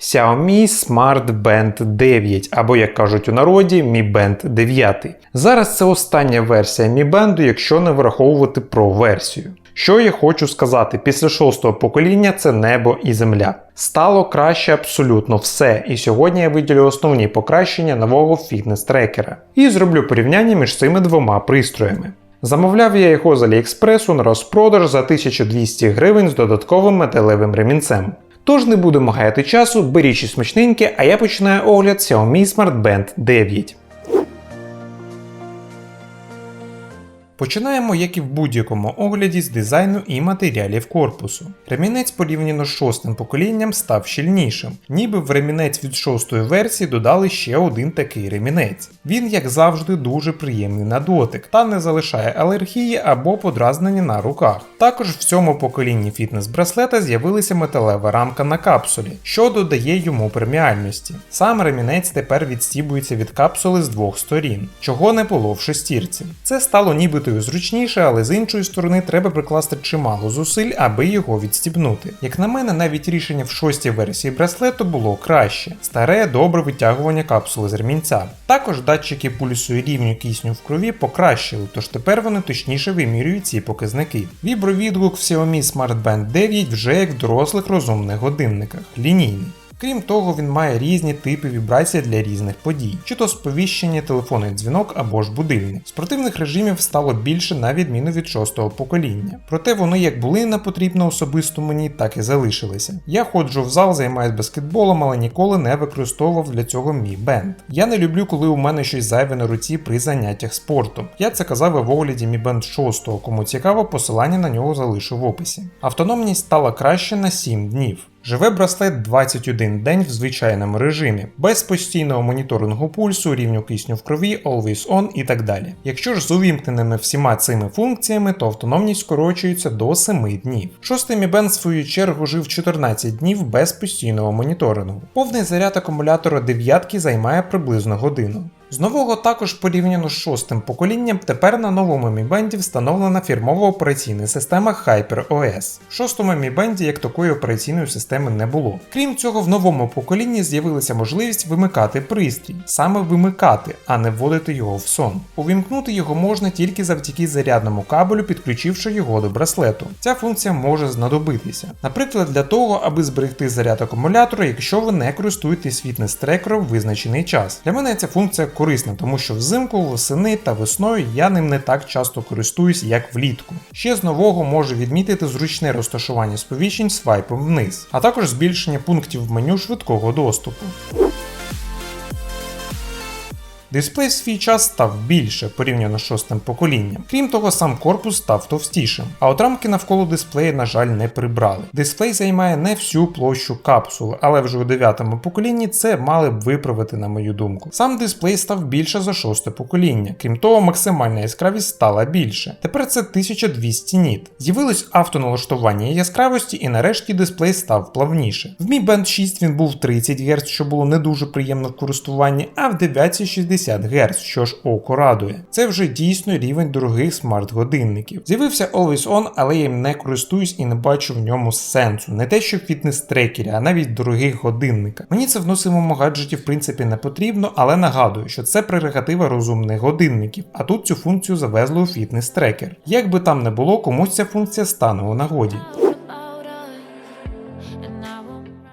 Xiaomi Smart Band 9, або, як кажуть у народі, Mi Band 9. Зараз це остання версія Mi Band, якщо не враховувати Pro версію. Що я хочу сказати, після шостого покоління це небо і земля. Стало краще абсолютно все, і сьогодні я виділю основні покращення нового фітнес-трекера і зроблю порівняння між цими двома пристроями. Замовляв я його з Аліекспресу на розпродаж за 1200 гривень з додатковим металевим ремінцем. Тож не будемо гаяти часу, беріть щось смачненьке, а я починаю огляд Xiaomi Smart Band 9. Починаємо, як і в будь-якому огляді, з дизайну і матеріалів корпусу. Ремінець порівняно з шостим поколінням став щільнішим, ніби в ремінець від шостої версії додали ще один такий ремінець. Він, як завжди, дуже приємний на дотик та не залишає алергії або подразнення на руках. Також в цьому поколінні фітнес-браслета з'явилася металева рамка на капсулі, що додає йому преміальності. Сам ремінець тепер відстібується від капсули з двох сторін, чого не було в шестірці. Це стало нібито й зручніше, але з іншої сторони треба прикласти чимало зусиль, аби його відстібнути. Як на мене, навіть рішення в шостій версії браслету було краще. Старе добре витягування капсули з ремінця. Також датчики пульсу і рівню кисню в крові покращили, тож тепер вони точніше вимірюють ці показники. Вібровідгук в Xiaomi Smart Band 9 вже як в дорослих розумних годинниках, лінійний. Крім того, він має різні типи вібрацій для різних подій, чи то сповіщення, телефонний дзвінок або ж будильник. Спортивних режимів стало більше на відміну від шостого покоління. Проте вони як були не потрібно особисто мені, так і залишилися. Я ходжу в зал, займаюся баскетболом, але ніколи не використовував для цього мій бенд. Я не люблю, коли у мене щось зайве на руці при заняттях спортом. Я це казав і в огляді Mi Band 6, кому цікаво, посилання на нього залишу в описі. Автономність стала краще на 7 днів. Живе браслет 21 день в звичайному режимі, без постійного моніторингу пульсу, рівню кисню в крові, Always On і так далі. Якщо ж з увімкненими всіма цими функціями, то автономність скорочується до 7 днів. Шостий Mi Band в свою чергу жив 14 днів без постійного моніторингу. Повний заряд акумулятора дев'ятки займає приблизно годину. З нового також порівняно з шостим поколінням, тепер на новому Mi Band встановлена фірмова операційна система HyperOS. В шостому Mi Band як такої операційної системи не було. Крім цього, в новому поколінні з'явилася можливість вимикати пристрій, саме вимикати, а не вводити його в сон. Увімкнути його можна тільки завдяки зарядному кабелю, підключивши його до браслету. Ця функція може знадобитися. Наприклад, для того, аби зберегти заряд акумулятора, якщо ви не користуєтесь фітнес-трекером в визначений час. Для мене ця функція корисна, тому що взимку, восени та весною я ним не так часто користуюсь, як влітку. Ще з нового можу відмітити зручне розташування сповіщень свайпом вниз, а також збільшення пунктів в меню швидкого доступу. Дисплей в свій час став більше порівняно з шостим поколінням. Крім того, сам корпус став товстішим, а от рамки навколо дисплея, на жаль, не прибрали. Дисплей займає не всю площу капсули, але вже у дев'ятому поколінні це мали б виправити, на мою думку. Сам дисплей став більше за шосте покоління. Крім того, максимальна яскравість стала більше. Тепер це 1200 ніт. З'явилось автоналаштування яскравості, і нарешті дисплей став плавніше. В Mi Band 6 він був 30 Гц, що було не дуже приємно в користуванні, а в 9 60 Гц, що ж око радує. Це вже дійсно рівень дорогих смарт-годинників. З'явився Always On, але я їм не користуюсь і не бачу в ньому сенсу. Не те, що фітнес-трекері, а навіть дорогих годинниках. Мені це в носимому гаджеті в принципі не потрібно, але нагадую, що це прерогатива розумних годинників, а тут цю функцію завезли у фітнес-трекер. Як би там не було, комусь ця функція стане у нагоді.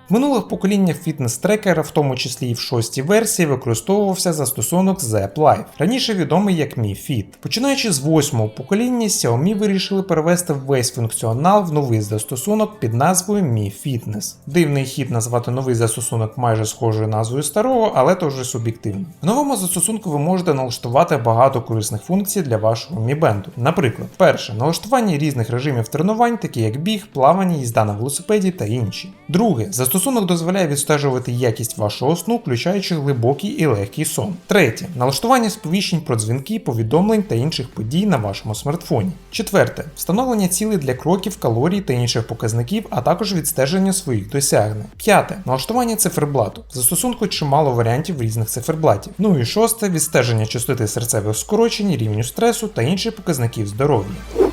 В минулих поколіннях фітнес-трекера, в тому числі і в шостій версії, використовувався застосунок Zepp Life, раніше відомий як Mi Fit. Починаючи з восьмого покоління, Xiaomi вирішили перевести весь функціонал в новий застосунок під назвою Mi Fitness. Дивний хід назвати новий застосунок майже схожою назвою старого, але то вже суб'єктивно. В новому застосунку ви можете налаштувати багато корисних функцій для вашого Mi Band. Наприклад, перше налаштування різних режимів тренувань, такі як біг, плавання, їзда на велосипеді та інші. Друге, Застосунок дозволяє відстежувати якість вашого сну, включаючи глибокий і легкий сон. Третє налаштування сповіщень про дзвінки, повідомлень та інших подій на вашому смартфоні. Четверте встановлення цілей для кроків, калорій та інших показників, а також відстеження своїх досягнень. П'яте налаштування циферблату. Застосунку чимало варіантів різних циферблатів. Ну і шосте відстеження частоти серцевих скорочень, рівню стресу та інших показників здоров'я.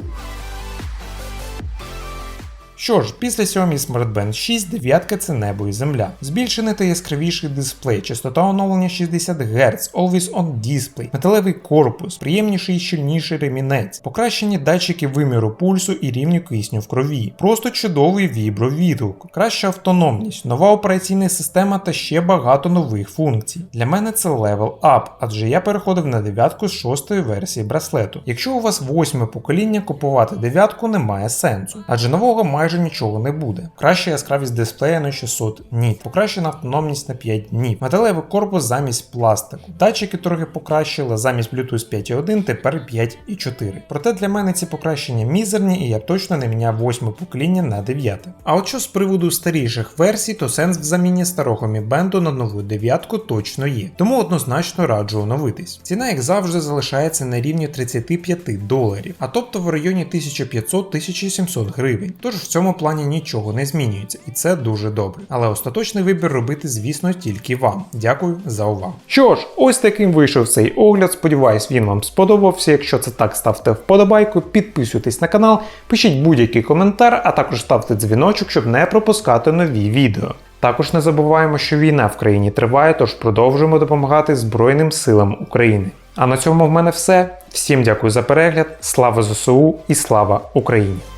Що ж, після Xiaomi Smart Band 6 дев'ятка це небо і земля. Збільшений та яскравіший дисплей, частота оновлення 60 Гц, Always On Display, металевий корпус, приємніший і щільніший ремінець, покращені датчики виміру пульсу і рівню кисню в крові, просто чудовий вібровідгук, краща автономність, нова операційна система та ще багато нових функцій. Для мене це level up, адже я переходив на дев'ятку з шостої версії браслету. Якщо у вас восьме покоління, купувати дев'ятку немає сенсу, адже нового майже нічого не буде. Краща яскравість дисплея на 600 ніт, покращена автономність на 5 днів, металевий корпус замість пластику. Датчики трохи покращили, замість Bluetooth 5.1 тепер 5.4. Проте для мене ці покращення мізерні і я точно не міняв восьме покоління на дев'яте. А от що з приводу старіших версій, то сенс в заміні старого Mi Band на нову дев'ятку точно є. Тому однозначно раджу оновитись. Ціна, як завжди, залишається на рівні 35 доларів, а тобто в районі 1500-1700 гривень. Тож в цьому плані нічого не змінюється, і це дуже добре. Але остаточний вибір робити, звісно, тільки вам. Дякую за увагу. Що ж, ось таким вийшов цей огляд. Сподіваюсь, він вам сподобався. Якщо це так, ставте вподобайку, підписуйтесь на канал, пишіть будь-який коментар, а також ставте дзвіночок, щоб не пропускати нові відео. Також не забуваємо, що війна в країні триває, тож продовжуємо допомагати Збройним силам України. А на цьому в мене все. Всім дякую за перегляд, слава ЗСУ і слава Україні!